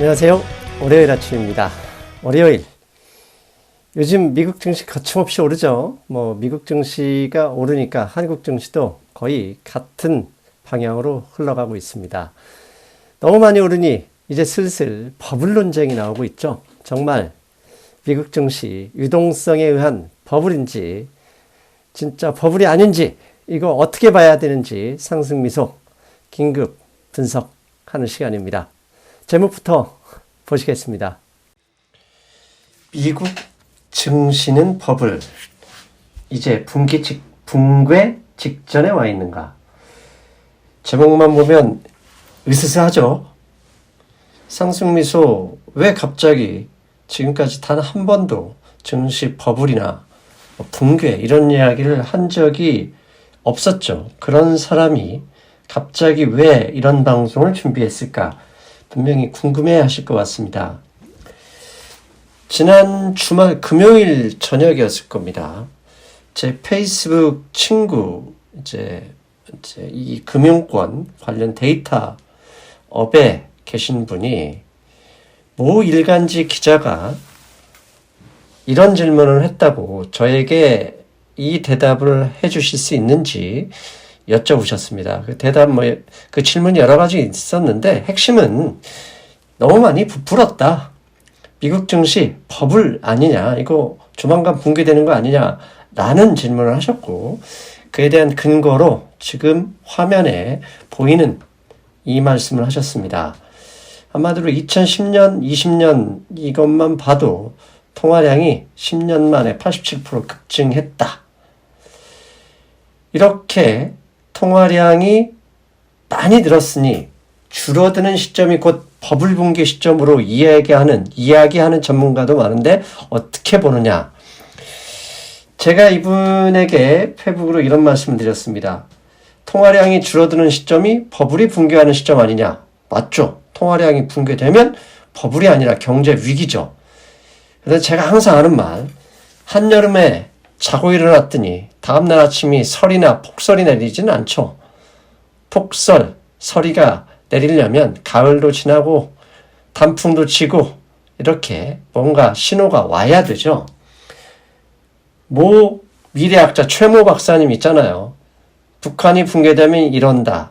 안녕하세요. 월요일 아침입니다. 월요일. 요즘 미국 증시 거침없이 오르죠. 뭐 미국 증시가 오르니까 한국 증시도 거의 같은 방향으로 흘러가고 있습니다. 너무 많이 오르니 이제 슬슬 버블 논쟁이 나오고 있죠. 정말 미국 증시 유동성에 의한 버블인지 진짜 버블이 아닌지 이거 어떻게 봐야 되는지 상승 미소 긴급 분석하는 시간입니다. 제목부터 보시겠습니다. 미국 증시는 버블 이제 붕괴 직 붕괴 직전에 와 있는가? 제목만 보면 으스스하죠. 상승미소 왜 갑자기 지금까지 단 한 번도 증시 버블이나 뭐 붕괴 이런 이야기를 한 적이 없었죠. 그런 사람이 갑자기 왜 이런 방송을 준비했을까? 분명히 궁금해 하실 것 같습니다. 지난 주말 금요일 저녁이었을 겁니다. 제 페이스북 친구, 이제, 이제 이 금융권 관련 데이터 업에 계신 분이 모 일간지 기자가 이런 질문을 했다고 저에게 이 대답을 해 주실 수 있는지 여쭤보셨습니다. 그 대답 뭐, 그 질문이 여러 가지 있었는데 핵심은 너무 많이 부풀었다. 미국 증시 버블 아니냐. 이거 조만간 붕괴되는 거 아니냐. 라는 질문을 하셨고, 그에 대한 근거로 지금 화면에 보이는 이 말씀을 하셨습니다. 한마디로 2010년, 20년 이것만 봐도 통화량이 10년 만에 87% 급증했다. 이렇게 통화량이 많이 늘었으니 줄어드는 시점이 곧 버블 붕괴 시점으로 이야기하는 이야기하는 전문가도 많은데 어떻게 보느냐? 제가 이분에게 페북으로 이런 말씀을 드렸습니다. 통화량이 줄어드는 시점이 버블이 붕괴하는 시점 아니냐? 맞죠? 통화량이 붕괴되면 버블이 아니라 경제 위기죠. 그래서 제가 항상 하는 말, 한여름에 자고 일어났더니 다음날 아침이 설이나 폭설이 내리지는 않죠. 폭설, 설이가 내리려면 가을도 지나고 단풍도 지고 이렇게 뭔가 신호가 와야 되죠. 모 미래학자 최모 박사님 있잖아요. 북한이 붕괴되면 이런다.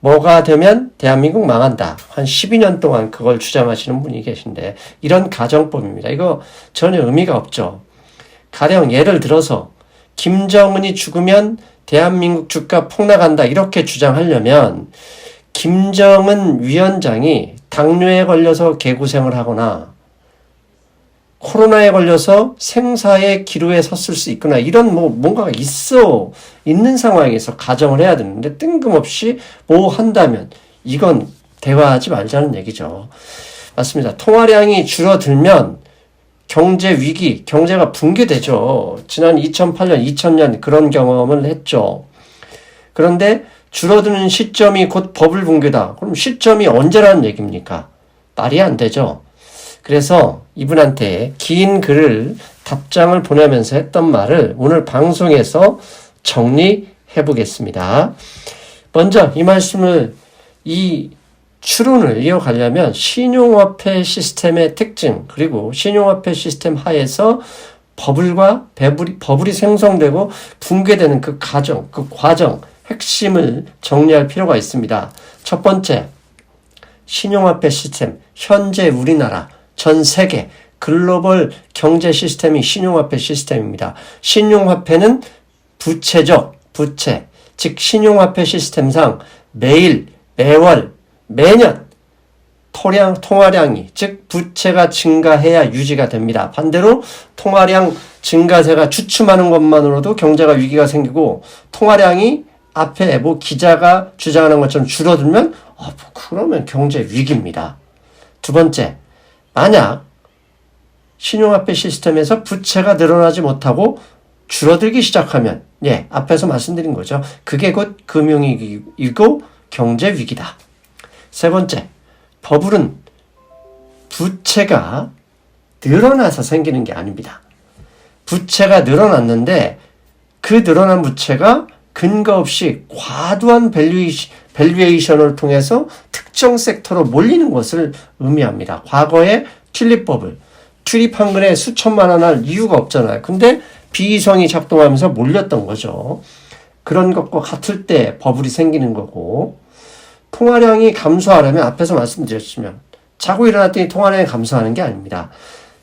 뭐가 되면 대한민국 망한다. 한 12년 동안 그걸 주장하시는 분이 계신데 이런 가정법입니다. 이거 전혀 의미가 없죠. 가령 예를 들어서 김정은이 죽으면 대한민국 주가 폭락한다 이렇게 주장하려면 김정은 위원장이 당뇨에 걸려서 개구생을 하거나 코로나에 걸려서 생사의 기로에 섰을 수 있거나 이런 뭐 뭔가가 있어 있는 상황에서 가정을 해야 되는데 뜬금없이 뭐 한다면 이건 대화하지 말자는 얘기죠. 맞습니다. 통화량이 줄어들면 경제 위기, 경제가 붕괴되죠. 지난 2008년, 2000년 그런 경험을 했죠. 그런데 줄어드는 시점이 곧 버블 붕괴다. 그럼 시점이 언제라는 얘기입니까? 말이 안 되죠. 그래서 이분한테 긴 글을 답장을 보내면서 했던 말을 오늘 방송에서 정리해 보겠습니다. 먼저 이 말씀을 이 추론을 이어가려면 신용화폐 시스템의 특징 그리고 신용화폐 시스템 하에서 버블과 배불이, 버블이 생성되고 붕괴되는 그 과정, 그 과정 핵심을 정리할 필요가 있습니다. 첫 번째, 신용화폐 시스템 현재 우리나라 전 세계 글로벌 경제 시스템이 신용화폐 시스템입니다. 신용화폐는 부채적 부채 즉 신용화폐 시스템상 매일 매월 매년 토량, 통화량이, 즉, 부채가 증가해야 유지가 됩니다. 반대로 통화량 증가세가 주춤하는 것만으로도 경제가 위기가 생기고, 통화량이 앞에 뭐 기자가 주장하는 것처럼 줄어들면, 어, 뭐 그러면 경제 위기입니다. 두 번째, 만약 신용화폐 시스템에서 부채가 늘어나지 못하고 줄어들기 시작하면, 예, 앞에서 말씀드린 거죠. 그게 곧 금융위기이고 경제 위기다. 세 번째, 버블은 부채가 늘어나서 생기는 게 아닙니다. 부채가 늘어났는데 그 늘어난 부채가 근거 없이 과도한 밸류에이션, 밸류에이션을 통해서 특정 섹터로 몰리는 것을 의미합니다. 과거에 튤립법을 튤립 한 근에 수천만 원 할 이유가 없잖아요. 근데 비이성이 작동하면서 몰렸던 거죠. 그런 것과 같을 때 버블이 생기는 거고 통화량이 감소하려면 앞에서 말씀드렸지만 자고 일어났더니 통화량이 감소하는 게 아닙니다.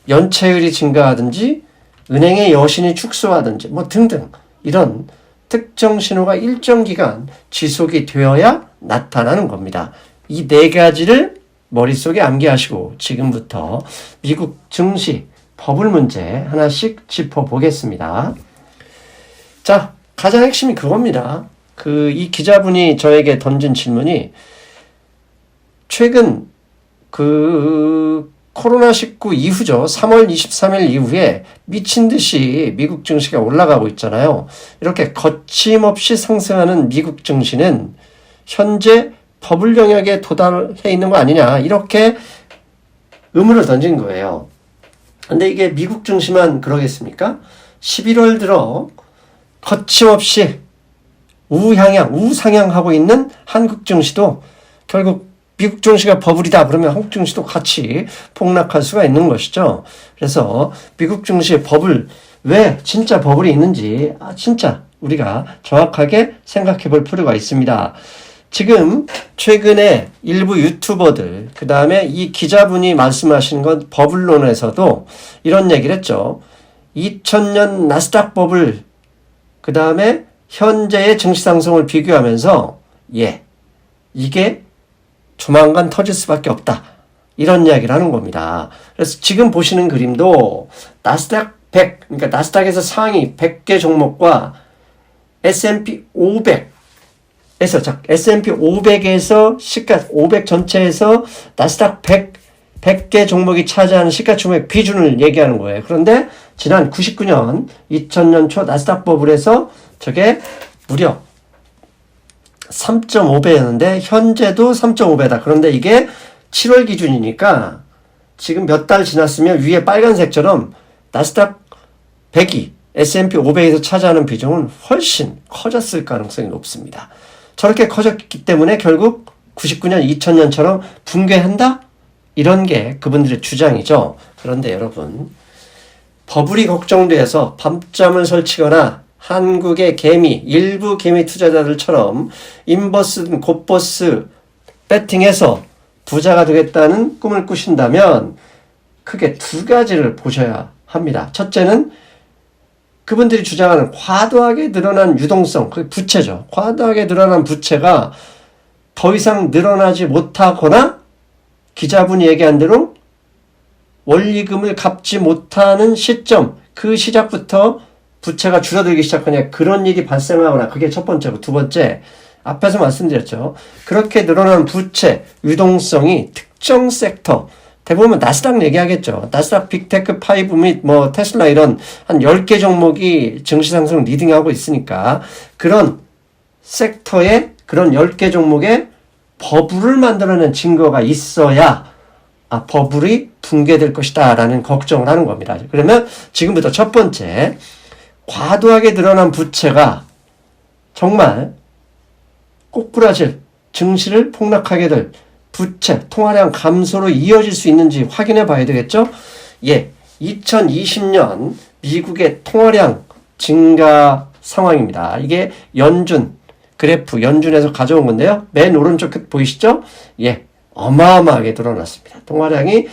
연체율이 증가하든지 은행의 여신이 축소하든지 뭐 등등 이런 특정 신호가 일정 기간 지속이 되어야 나타나는 겁니다. 이 네 가지를 머릿속에 암기하시고 지금부터 미국 증시 버블 문제 하나씩 짚어보겠습니다. 자, 가장 핵심이 그겁니다. 그 이 기자분이 저에게 던진 질문이 최근 그 코로나19 이후죠. 3월 23일 이후에 미친 듯이 미국 증시가 올라가고 있잖아요. 이렇게 거침없이 상승하는 미국 증시는 현재 버블 영역에 도달해 있는 거 아니냐. 이렇게 의문을 던진 거예요. 근데 이게 미국 증시만 그러겠습니까? 11월 들어 거침없이 우향향, 우상향하고 있는 한국 증시도 결국 미국 증시가 버블이다 그러면 한국 증시도 같이 폭락할 수가 있는 것이죠. 그래서 미국 증시의 버블 왜 진짜 버블이 있는지 아, 진짜 우리가 정확하게 생각해 볼 필요가 있습니다. 지금 최근에 일부 유튜버들 그 다음에 이 기자분이 말씀하신 건 버블론에서도 이런 얘기를 했죠. 2000년 나스닥 버블 그 다음에 현재의 증시 상승을 비교하면서 예 이게 조만간 터질 수밖에 없다. 이런 이야기를 하는 겁니다. 그래서 지금 보시는 그림도 나스닥 100, 그러니까 나스닥에서 상위 100개 종목과 S&P 500 에서 자, S&P 500에서 시가 500 전체에서 나스닥 100 100개 종목이 차지하는 시가총액 비중을 얘기하는 거예요. 그런데 지난 99년 2000년 초 나스닥 버블에서 저게 무려 3.5배였는데 현재도 3.5배다. 그런데 이게 7월 기준이니까 지금 몇 달 지났으면 위에 빨간색처럼 나스닥 100이 S&P 500에서 차지하는 비중은 훨씬 커졌을 가능성이 높습니다. 저렇게 커졌기 때문에 결국 99년, 2000년처럼 붕괴한다? 이런 게 그분들의 주장이죠. 그런데 여러분, 버블이 걱정돼서 밤잠을 설치거나 한국의 개미, 일부 개미 투자자들처럼 인버스, 곧버스 배팅해서 부자가 되겠다는 꿈을 꾸신다면 크게 두 가지를 보셔야 합니다. 첫째는 그분들이 주장하는 과도하게 늘어난 유동성, 그 부채죠. 과도하게 늘어난 부채가 더 이상 늘어나지 못하거나 기자분이 얘기한 대로 원리금을 갚지 못하는 시점, 그 시작부터 부채가 줄어들기 시작하냐 그런 일이 발생하거나 그게 첫 번째고 두 번째 앞에서 말씀드렸죠. 그렇게 늘어난 부채, 유동성이 특정 섹터, 대부분 나스닥 얘기하겠죠. 나스닥 빅테크 5및뭐 테슬라 이런 한 10개 종목이 증시 상승 리딩하고 있으니까 그런 섹터에 그런 10개 종목에 버블을 만들어낸 증거가 있어야 아, 버블이 붕괴될 것이다 라는 걱정을 하는 겁니다. 그러면 지금부터 첫 번째 과도하게 늘어난 부채가 정말 꼬꾸라질 증시를 폭락하게 될 부채, 통화량 감소로 이어질 수 있는지 확인해 봐야 되겠죠? 예. 2020년 미국의 통화량 증가 상황입니다. 이게 연준, 그래프, 연준에서 가져온 건데요. 맨 오른쪽 보이시죠? 예. 어마어마하게 늘어났습니다. 통화량이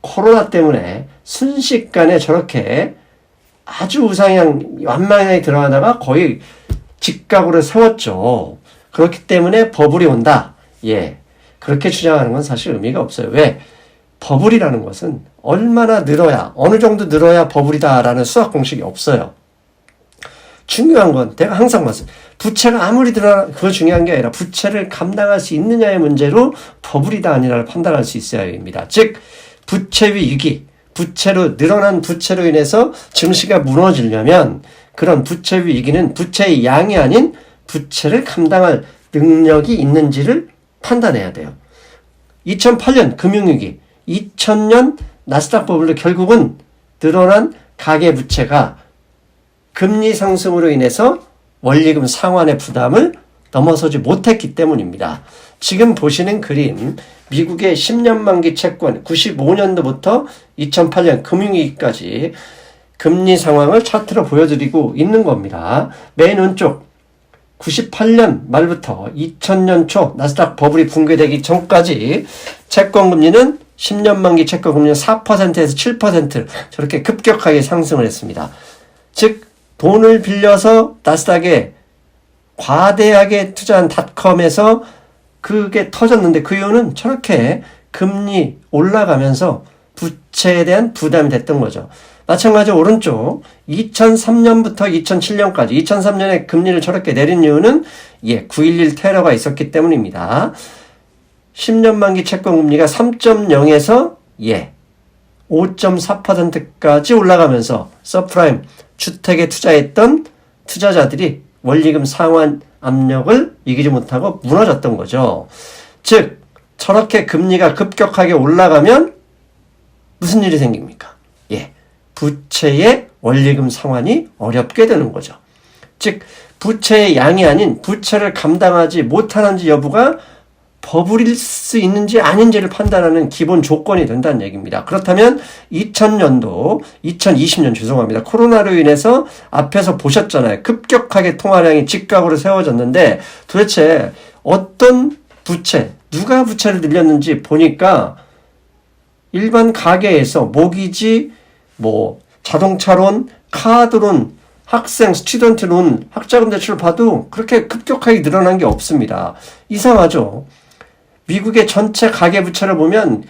코로나 때문에 순식간에 저렇게 아주 우상향 완만하게 들어가다가 거의 직각으로 세웠죠. 그렇기 때문에 버블이 온다. 예. 그렇게 주장하는 건 사실 의미가 없어요. 왜? 버블이라는 것은 얼마나 늘어야, 어느 정도 늘어야 버블이다라는 수학 공식이 없어요. 중요한 건 내가 항상 말씀 부채가 아무리 늘어나 그거 중요한 게 아니라 부채를 감당할 수 있느냐의 문제로 버블이다 아니라를 판단할 수 있어야 합니다. 즉 부채 위기, 부채로 늘어난 부채로 인해서 증시가 무너지려면 그런 부채 위기는 부채의 양이 아닌 부채를 감당할 능력이 있는지를 판단해야 돼요. 2008년 금융위기, 2000년 나스닥 버블로 결국은 늘어난 가계 부채가 금리 상승으로 인해서 원리금 상환의 부담을 넘어서지 못했기 때문입니다. 지금 보시는 그림, 미국의 10년 만기 채권 95년도부터 2008년 금융위기까지 금리 상황을 차트로 보여드리고 있는 겁니다. 맨 왼쪽 98년 말부터 2000년 초 나스닥 버블이 붕괴되기 전까지 채권 금리는 10년 만기 채권 금리는 4%에서 7% 저렇게 급격하게 상승을 했습니다. 즉 돈을 빌려서 나스닥에 과대하게 투자한 닷컴에서 그게 터졌는데 그 이유는 저렇게 금리 올라가면서 부채에 대한 부담이 됐던 거죠. 마찬가지로 오른쪽 2003년부터 2007년까지 2003년에 금리를 저렇게 내린 이유는 예, 9.11 테러가 있었기 때문입니다. 10년 만기 채권 금리가 3.0에서 예, 5.4%까지 올라가면서 서프라임 주택에 투자했던 투자자들이 원리금 상환 압력을 이기지 못하고 무너졌던 거죠. 즉 저렇게 금리가 급격하게 올라가면 무슨 일이 생깁니까? 예. 부채의 원리금 상환이 어렵게 되는 거죠. 즉 부채의 양이 아닌 부채를 감당하지 못하는지 여부가 버블일 수 있는지 아닌지를 판단하는 기본 조건이 된다는 얘기입니다. 그렇다면 2000년도, 2020년 죄송합니다. 코로나로 인해서 앞에서 보셨잖아요. 급격하게 통화량이 직각으로 세워졌는데 도대체 어떤 부채, 누가 부채를 늘렸는지 보니까 일반 가게에서 모기지, 뭐 자동차론, 카드론, 학생, 스튜던트론, 학자금 대출을 봐도 그렇게 급격하게 늘어난 게 없습니다. 이상하죠? 미국의 전체 가계부채를 보면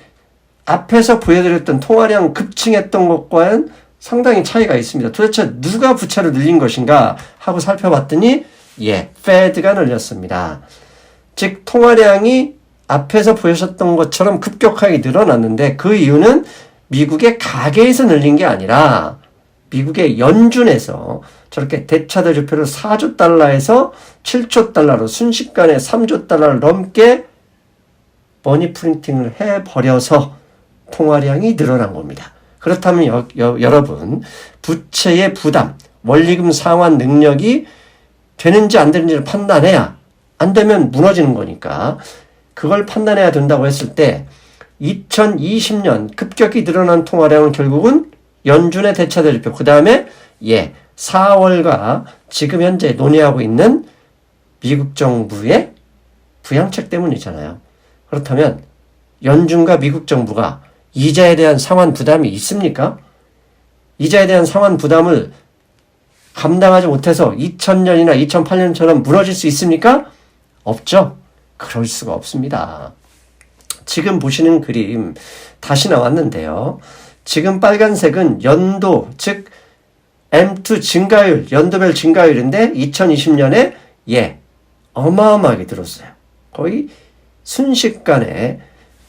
앞에서 보여드렸던 통화량 급증했던 것과는 상당히 차이가 있습니다. 도대체 누가 부채를 늘린 것인가 하고 살펴봤더니 예, 페드가 늘렸습니다. 즉 통화량이 앞에서 보여셨던 것처럼 급격하게 늘어났는데 그 이유는 미국의 가계에서 늘린 게 아니라 미국의 연준에서 저렇게 대차대 주표를 4조 달러에서 7조 달러로 순식간에 3조 달러를 넘게 머니 프린팅을 해버려서 통화량이 늘어난 겁니다. 그렇다면 여, 여, 여러분 부채의 부담, 원리금 상환 능력이 되는지 안 되는지를 판단해야 안 되면 무너지는 거니까 그걸 판단해야 된다고 했을 때 2020년 급격히 늘어난 통화량은 결국은 연준의 대차 대조표 그 다음에 예 4월과 지금 현재 논의하고 있는 미국 정부의 부양책 때문이잖아요. 그렇다면 연준과 미국 정부가 이자에 대한 상환 부담이 있습니까? 이자에 대한 상환 부담을 감당하지 못해서 2000년이나 2008년처럼 무너질 수 있습니까? 없죠. 그럴 수가 없습니다. 지금 보시는 그림 다시 나왔는데요. 지금 빨간색은 연도, 즉 M2 증가율, 연도별 증가율인데 2020년에 예, 어마어마하게 들었어요. 거의 순식간에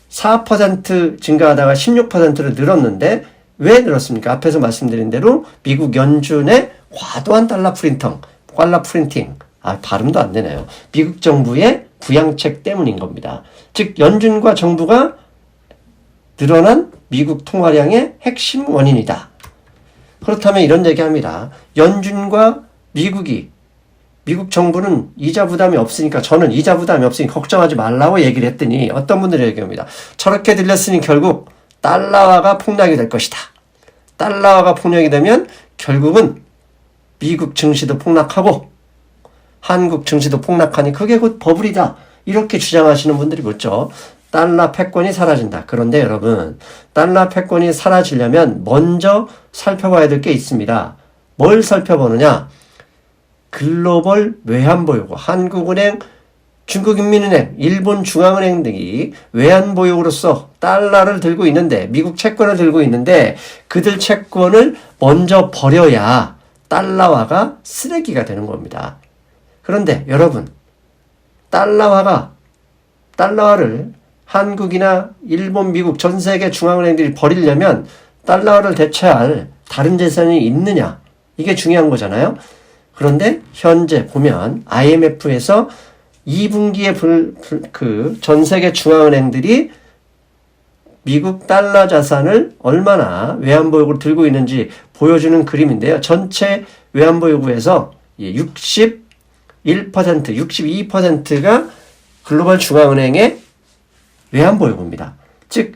4% 증가하다가 16%로 늘었는데 왜 늘었습니까? 앞에서 말씀드린 대로 미국 연준의 과도한 달러 프린팅, 달러 프린팅, 아, 발음도 안 되네요. 미국 정부의 부양책 때문인 겁니다. 즉, 연준과 정부가 늘어난 미국 통화량의 핵심 원인이다. 그렇다면 이런 얘기 합니다. 연준과 미국이 미국 정부는 이자 부담이 없으니까 저는 이자 부담이 없으니 걱정하지 말라고 얘기를 했더니 어떤 분들이 얘기합니다. 저렇게 들렸으니 결국 달러화가 폭락이 될 것이다. 달러화가 폭락이 되면 결국은 미국 증시도 폭락하고 한국 증시도 폭락하니 그게 곧 버블이다. 이렇게 주장하시는 분들이 묻죠. 달러 패권이 사라진다. 그런데 여러분, 달러 패권이 사라지려면 먼저 살펴봐야 될 게 있습니다. 뭘 살펴보느냐? 글로벌 외환보유고 한국은행, 중국인민은행, 일본 중앙은행 등이 외환보유로서 달러를 들고 있는데 미국 채권을 들고 있는데 그들 채권을 먼저 버려야 달러화가 쓰레기가 되는 겁니다. 그런데 여러분 달러화가 달러화를 한국이나 일본, 미국 전 세계 중앙은행들이 버리려면 달러화를 대체할 다른 재산이 있느냐 이게 중요한 거잖아요. 그런데 현재 보면 IMF에서 2분기에 그전 세계 중앙은행들이 미국 달러 자산을 얼마나 외환보유고로 들고 있는지 보여주는 그림인데요. 전체 외환보유고에서 60 62%가 글로벌 중앙은행의 외환보유고입니다. 즉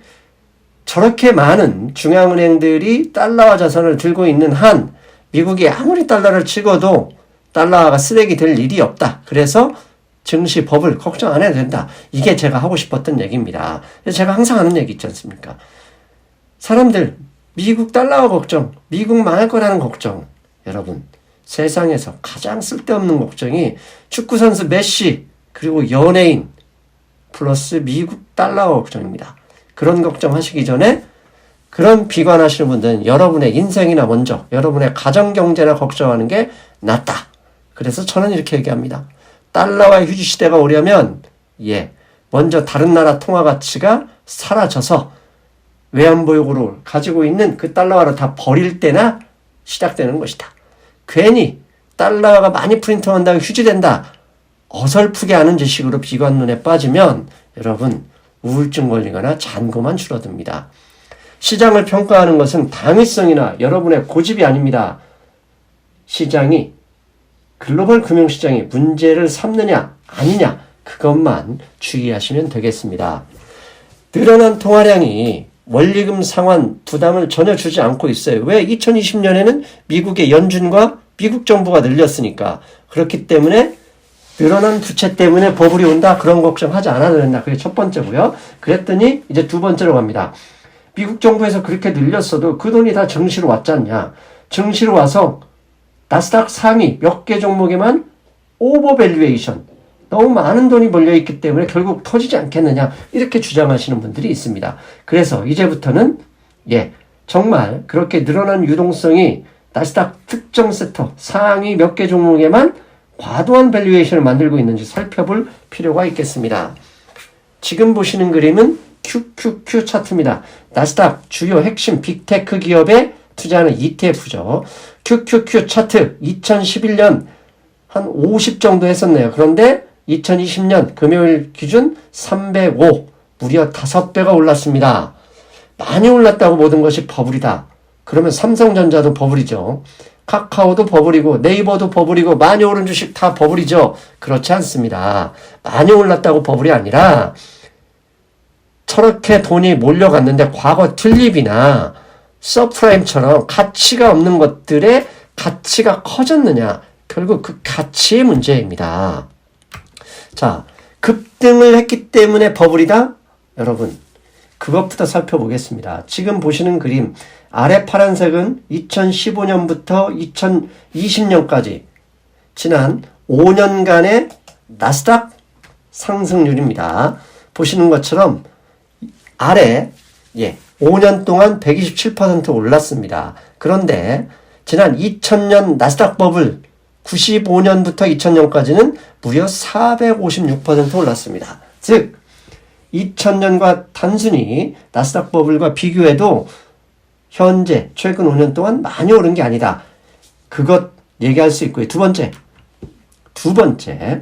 저렇게 많은 중앙은행들이 달러화 자산을 들고 있는 한 미국이 아무리 달러를 찍어도 달러화가 쓰레기 될 일이 없다. 그래서 증시 법을 걱정 안 해도 된다. 이게 제가 하고 싶었던 얘기입니다. 제가 항상 하는 얘기 있지 않습니까? 사람들 미국 달러화 걱정, 미국 망할 거라는 걱정. 여러분 세상에서 가장 쓸데없는 걱정이 축구 선수 메시 그리고 연예인 플러스 미국 달러화 걱정입니다. 그런 걱정 하시기 전에 그런 비관하시는 분들은 여러분의 인생이나 먼저 여러분의 가정 경제나 걱정하는 게 낫다. 그래서 저는 이렇게 얘기합니다. 달러와 휴지 시대가 오려면 예 먼저 다른 나라 통화 가치가 사라져서 외환보유고를 가지고 있는 그 달러화를 다 버릴 때나 시작되는 것이다. 괜히 달러가 많이 프린트한다고 휴지된다. 어설프게 아는 지식으로 비관론에 빠지면 여러분 우울증 걸리거나 잔고만 줄어듭니다. 시장을 평가하는 것은 당위성이나 여러분의 고집이 아닙니다. 시장이 글로벌 금융시장이 문제를 삼느냐 아니냐 그것만 주의하시면 되겠습니다. 늘어난 통화량이 원리금 상환 부담을 전혀 주지 않고 있어요. 왜? 2020년에는 미국의 연준과 미국 정부가 늘렸으니까. 그렇기 때문에 늘어난 부채 때문에 버블이 온다? 그런 걱정하지 않아도 된다. 그게 첫 번째고요. 그랬더니 이제 두 번째로 갑니다. 미국 정부에서 그렇게 늘렸어도 그 돈이 다 증시로 왔지 않냐. 증시로 와서 나스닥 상위 몇 개 종목에만 오버밸류에이션 너무 많은 돈이 몰려있기 때문에 결국 터지지 않겠느냐 이렇게 주장하시는 분들이 있습니다. 그래서 이제부터는 예 정말 그렇게 늘어난 유동성이 나스닥 특정 섹터 상위 몇 개 종목에만 과도한 밸류에이션을 만들고 있는지 살펴볼 필요가 있겠습니다. 지금 보시는 그림은 QQQ 차트입니다. 나스닥 주요 핵심 빅테크 기업에 투자하는 ETF죠. QQQ 차트 2011년 한 50 정도 했었네요. 그런데 2020년 금요일 기준 305 무려 5배가 올랐습니다. 많이 올랐다고 모든 것이 버블이다. 그러면 삼성전자도 버블이죠. 카카오도 버블이고 네이버도 버블이고 많이 오른 주식 다 버블이죠. 그렇지 않습니다. 많이 올랐다고 버블이 아니라 저렇게 돈이 몰려갔는데 과거 튤립이나 서프라임처럼 가치가 없는 것들의 가치가 커졌느냐 결국 그 가치의 문제입니다. 자 급등을 했기 때문에 버블이다? 여러분 그것부터 살펴보겠습니다. 지금 보시는 그림 아래 파란색은 2015년부터 2020년까지 지난 5년간의 나스닥 상승률입니다. 보시는 것처럼 아래 예 5년 동안 127% 올랐습니다. 그런데 지난 2000년 나스닥 버블 95년부터 2000년까지는 무려 456% 올랐습니다. 즉 2000년과 단순히 나스닥 버블과 비교해도 현재 최근 5년 동안 많이 오른 게 아니다. 그것 얘기할 수 있고요. 두 번째. 두 번째.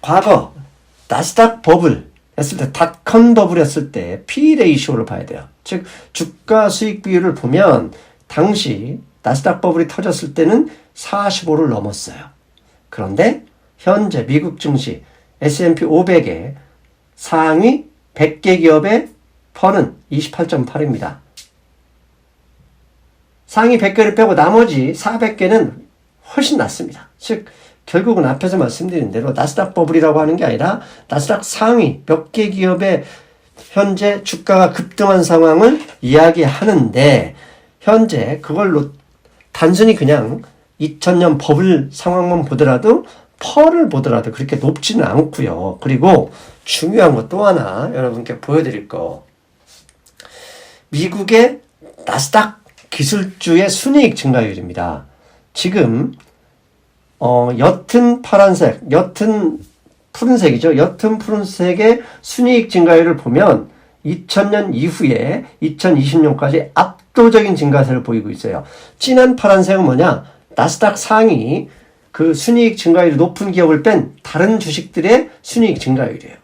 과거 나스닥 버블 했을 때 닷컨 버블이었을 때 P 레이쇼를 봐야 돼요. 즉 주가 수익 비율을 보면 당시 나스닥 버블이 터졌을 때는 45를 넘었어요. 그런데 현재 미국 증시 S&P 500의 상위 100개 기업의 퍼는 28.8입니다. 상위 100개를 빼고 나머지 400개는 훨씬 낮습니다. 즉 결국은 앞에서 말씀드린 대로 나스닥 버블이라고 하는 게 아니라 나스닥 상위 몇 개 기업의 현재 주가가 급등한 상황을 이야기하는데 현재 그걸로 단순히 그냥 2000년 버블 상황만 보더라도 펄을 보더라도 그렇게 높지는 않고요. 그리고 중요한 것 또 하나 여러분께 보여드릴 거. 미국의 나스닥 기술주의 순이익 증가율입니다. 지금 어, 옅은 파란색, 옅은 푸른색이죠. 옅은 푸른색의 순이익 증가율을 보면 2000년 이후에 2020년까지 압도적인 증가세를 보이고 있어요. 진한 파란색은 뭐냐? 나스닥 상위 그 순이익 증가율이 높은 기업을 뺀 다른 주식들의 순이익 증가율이에요.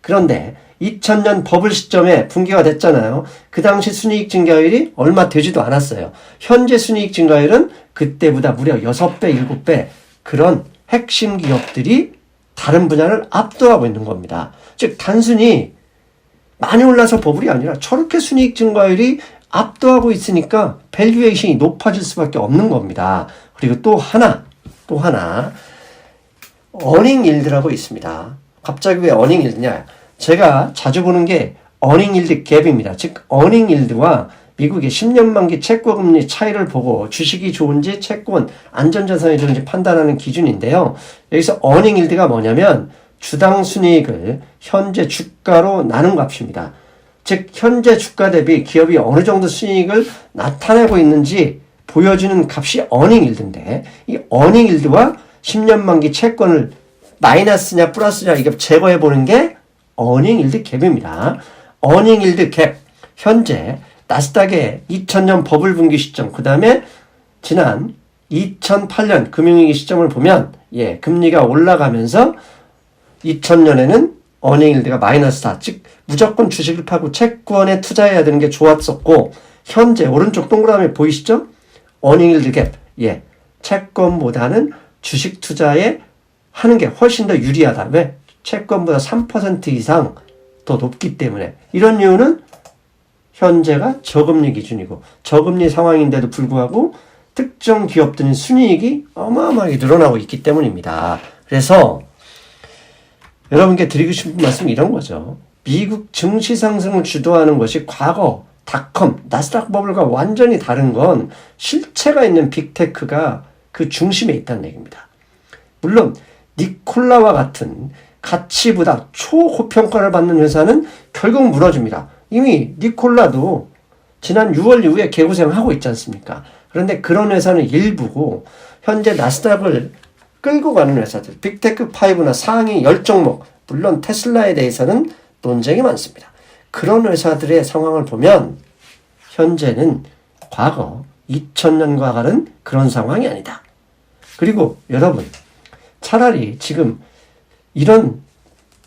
그런데 2000년 버블 시점에 붕괴가 됐잖아요. 그 당시 순이익 증가율이 얼마 되지도 않았어요. 현재 순이익 증가율은 그때보다 무려 6배, 7배 그런 핵심 기업들이 다른 분야를 압도하고 있는 겁니다. 즉 단순히 많이 올라서 버블이 아니라 저렇게 순이익 증가율이 압도하고 있으니까 밸류에이션이 높아질 수밖에 없는 겁니다. 그리고 또 하나, 또 하나, 어닝 일드라고 있습니다. 갑자기 왜 어닝 일드냐? 제가 자주 보는 게 어닝 일드 갭입니다. 즉, 어닝 일드와 미국의 10년 만기 채권 금리 차이를 보고 주식이 좋은지 채권 안전자산이 좋은지 판단하는 기준인데요. 여기서 어닝 일드가 뭐냐면 주당 순이익을 현재 주가로 나눈 값입니다. 즉 현재 주가 대비 기업이 어느 정도 순이익을 나타내고 있는지 보여주는 값이 어닝 일드인데 이 어닝 일드와 10년 만기 채권을 마이너스냐 플러스냐 이게 제거해 보는 게 어닝 일드 갭입니다. 어닝 일드 갭 현재 나스닥의 2000년 버블 분기 시점 그 다음에 지난 2008년 금융위기 시점을 보면 예 금리가 올라가면서 2000년에는 어닝일드가 마이너스다. 즉 무조건 주식을 파고 채권에 투자해야 되는 게 좋았었고 현재 오른쪽 동그라미 보이시죠? 어닝일드 갭. 예. 채권보다는 주식 투자에 하는 게 훨씬 더 유리하다. 왜? 채권보다 3% 이상 더 높기 때문에. 이런 이유는 현재가 저금리 기준이고 저금리 상황인데도 불구하고 특정 기업들은 순이익이 어마어마하게 늘어나고 있기 때문입니다. 그래서 여러분께 드리고 싶은 말씀은 이런 거죠. 미국 증시 상승을 주도하는 것이 과거 닷컴, 나스닥 버블과 완전히 다른 건 실체가 있는 빅테크가 그 중심에 있다는 얘기입니다. 물론 니콜라와 같은 가치보다 초고평가를 받는 회사는 결국 무너집니다. 이미 니콜라도 지난 6월 이후에 개고생하고 있지 않습니까? 그런데 그런 회사는 일부고 현재 나스닥을 끌고 가는 회사들, 빅테크 5나 상위 10종목, 물론 테슬라에 대해서는 논쟁이 많습니다. 그런 회사들의 상황을 보면 현재는 과거 2000년과 다른 그런 상황이 아니다. 그리고 여러분, 차라리 지금 이런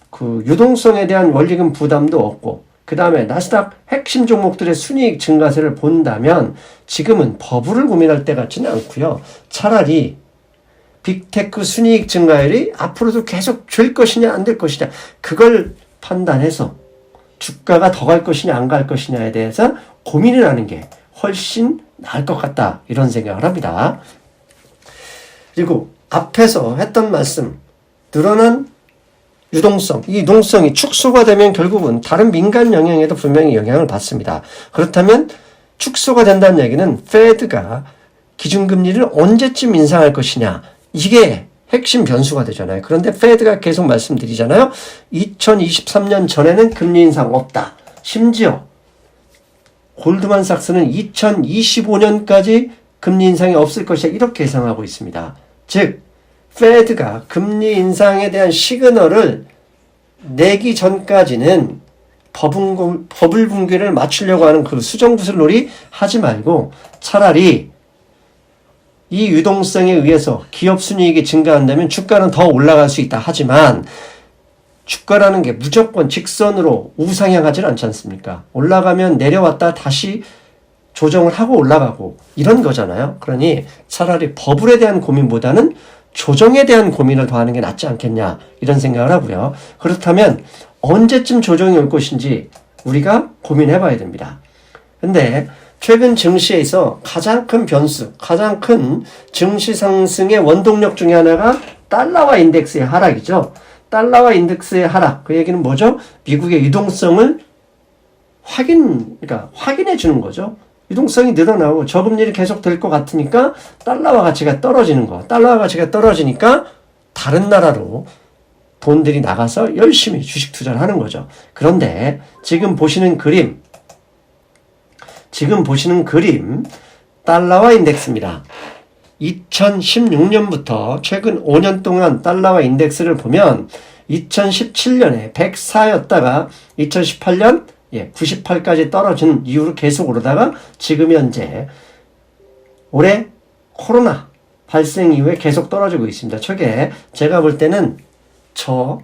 그 유동성에 대한 원리금 부담도 없고 그 다음에 나스닥 핵심 종목들의 순이익 증가세를 본다면 지금은 버블을 고민할 때 같지는 않고요. 차라리 빅테크 순이익 증가율이 앞으로도 계속 줄 것이냐 안 될 것이냐 그걸 판단해서 주가가 더 갈 것이냐 안 갈 것이냐에 대해서 고민을 하는 게 훨씬 나을 것 같다 이런 생각을 합니다. 그리고 앞에서 했던 말씀 늘어난 유동성, 이 유동성이 축소가 되면 결국은 다른 민간 영향에도 분명히 영향을 받습니다. 그렇다면 축소가 된다는 얘기는 페드가 기준금리를 언제쯤 인상할 것이냐 이게 핵심 변수가 되잖아요. 그런데 페드가 계속 말씀드리잖아요. 2023년 전에는 금리 인상 없다. 심지어 골드만삭스는 2025년까지 금리 인상이 없을 것이다. 이렇게 예상하고 있습니다. 즉 페드가 금리 인상에 대한 시그널을 내기 전까지는 버블, 붕괴를 맞추려고 하는 그 수정구슬놀이 하지 말고 차라리 이 유동성에 의해서 기업 순이익이 증가한다면 주가는 더 올라갈 수 있다. 하지만 주가라는 게 무조건 직선으로 우상향하지 않지 않습니까? 올라가면 내려왔다 다시 조정을 하고 올라가고 이런 거잖아요. 그러니 차라리 버블에 대한 고민보다는 조정에 대한 고민을 더 하는 게 낫지 않겠냐 이런 생각을 하고요. 그렇다면 언제쯤 조정이 올 것인지 우리가 고민해 봐야 됩니다. 근데 최근 증시에서 가장 큰 변수, 가장 큰 증시 상승의 원동력 중에 하나가 달러와 인덱스의 하락이죠. 달러와 인덱스의 하락. 그 얘기는 뭐죠? 미국의 유동성을 확인, 그러니까 확인해 주는 거죠. 유동성이 늘어나고 저금리를 계속 될 것 같으니까 달러와 가치가 떨어지는 거. 달러와 가치가 떨어지니까 다른 나라로 돈들이 나가서 열심히 주식 투자를 하는 거죠. 그런데 지금 보시는 그림, 지금 보시는 그림 달러와 인덱스입니다. 2016년부터 최근 5년 동안 달러와 인덱스를 보면 2017년에 104였다가 2018년 예, 98까지 떨어진 이후로 계속 오르다가 지금 현재 올해 코로나 발생 이후에 계속 떨어지고 있습니다. 저게 제가 볼 때는 저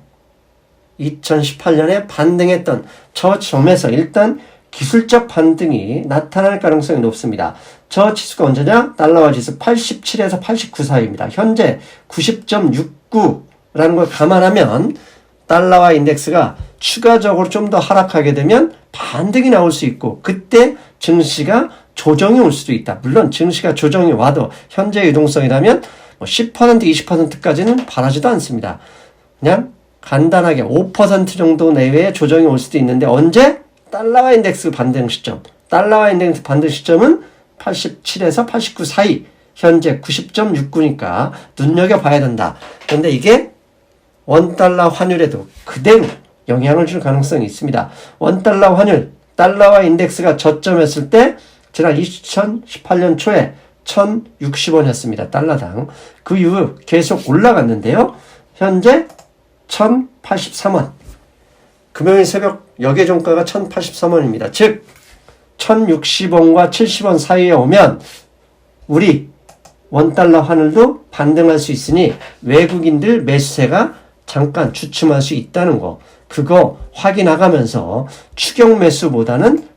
2018년에 반등했던 저 점에서 일단 기술적 반등이 나타날 가능성이 높습니다. 저 지수가 언제냐? 달러화 지수 87에서 89 사이입니다. 현재 90.69라는 걸 감안하면 달러화 인덱스가 추가적으로 좀 더 하락하게 되면 반등이 나올 수 있고 그때 증시가 조정이 올 수도 있다. 물론 증시가 조정이 와도 현재 유동성이라면 뭐 10% 20%까지는 바라지도 않습니다. 그냥 간단하게 5% 정도 내외의 조정이 올 수도 있는데 언제? 달러화 인덱스 반등 시점. 달러화 인덱스 반등 시점은 87에서 89 사이. 현재 90.69니까 눈여겨봐야 된다. 그런데 이게 원달러 환율에도 그대로 영향을 줄 가능성이 있습니다. 원달러 환율, 달러화 인덱스가 저점했을 때 지난 2018년 초에 1,060원이었습니다. 달러당. 그 이후 계속 올라갔는데요. 현재 1,083원. 금요일 새벽 역의 종가가 1,083원입니다. 즉 1,060원과 70원 사이에 오면 우리 원달러 환율도 반등할 수 있으니 외국인들 매수세가 잠깐 주춤할 수 있다는 거. 그거 확인하가면서 추경 매수보다는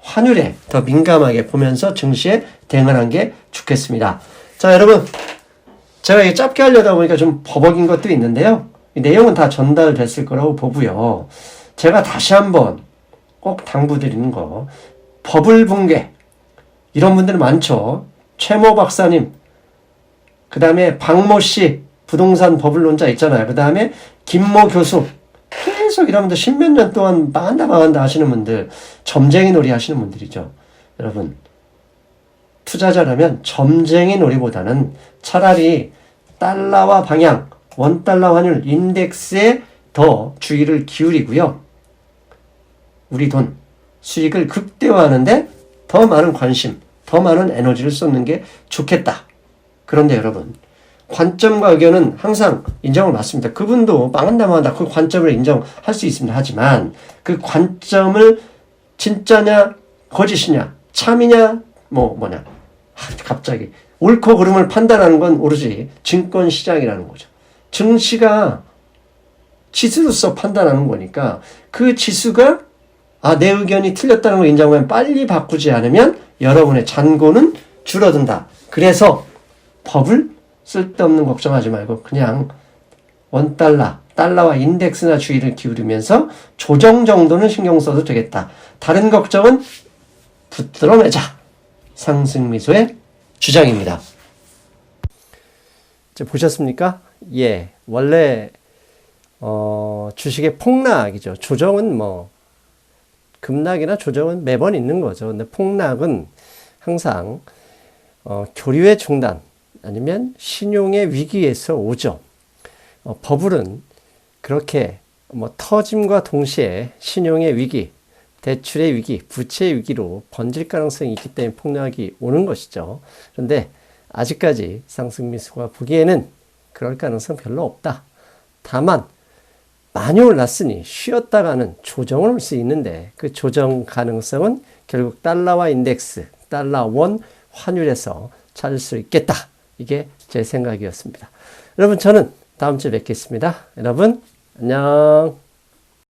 환율에 더 민감하게 보면서 증시에 대응하는 게 좋겠습니다. 자, 여러분. 제가 이게 짧게 하려다 보니까 좀 버벅인 것도 있는데요. 이 내용은 다 전달됐을 거라고 보고요. 제가 다시 한번 꼭 당부드리는 거. 버블 붕괴. 이런 분들 많죠. 최모 박사님. 그 다음에 박모 씨. 부동산 버블론자 있잖아요. 그 다음에 김모 교수. 계속 이러면서 십몇 년 동안 망한다 망한다 하시는 분들. 점쟁이 놀이 하시는 분들이죠. 여러분. 투자자라면 점쟁이 놀이보다는 차라리 달러와 방향, 원달러 환율 인덱스에 더 주의를 기울이고요. 우리 돈, 수익을 극대화하는데 더 많은 관심, 더 많은 에너지를 쏟는 게 좋겠다. 그런데 여러분, 관점과 의견은 항상 인정을 받습니다. 그분도 망한다 망한다 그 관점을 인정할 수 있습니다. 하지만 그 관점을 진짜냐 거짓이냐 참이냐 뭐 뭐냐 하, 갑자기 옳고 그름을 판단하는 건 오로지 증권 시장이라는 거죠. 증시가 지수로서 판단하는 거니까 그 지수가 아, 내 의견이 틀렸다는 걸 인정하면 빨리 바꾸지 않으면 여러분의 잔고는 줄어든다. 그래서 법을 쓸데없는 걱정하지 말고 그냥 원달러, 달러와 인덱스나 주의를 기울이면서 조정 정도는 신경 써도 되겠다. 다른 걱정은 붙들어내자. 상승미소의 주장입니다. 이제 보셨습니까? 예. 원래, 어, 주식의 폭락이죠. 조정은 뭐, 급락이나 조정은 매번 있는 거죠. 근데 폭락은 항상, 어, 교류의 중단, 아니면 신용의 위기에서 오죠. 어, 버블은 그렇게 뭐 터짐과 동시에 신용의 위기, 대출의 위기, 부채의 위기로 번질 가능성이 있기 때문에 폭락이 오는 것이죠. 그런데 아직까지 상승 미수가 보기에는 그럴 가능성 별로 없다. 다만 많이 올랐으니 쉬었다가는 조정을 올 수 있는데 그 조정 가능성은 결국 달러와 인덱스, 달러 원 환율에서 찾을 수 있겠다. 이게 제 생각이었습니다. 여러분 저는 다음 주에 뵙겠습니다. 여러분 안녕.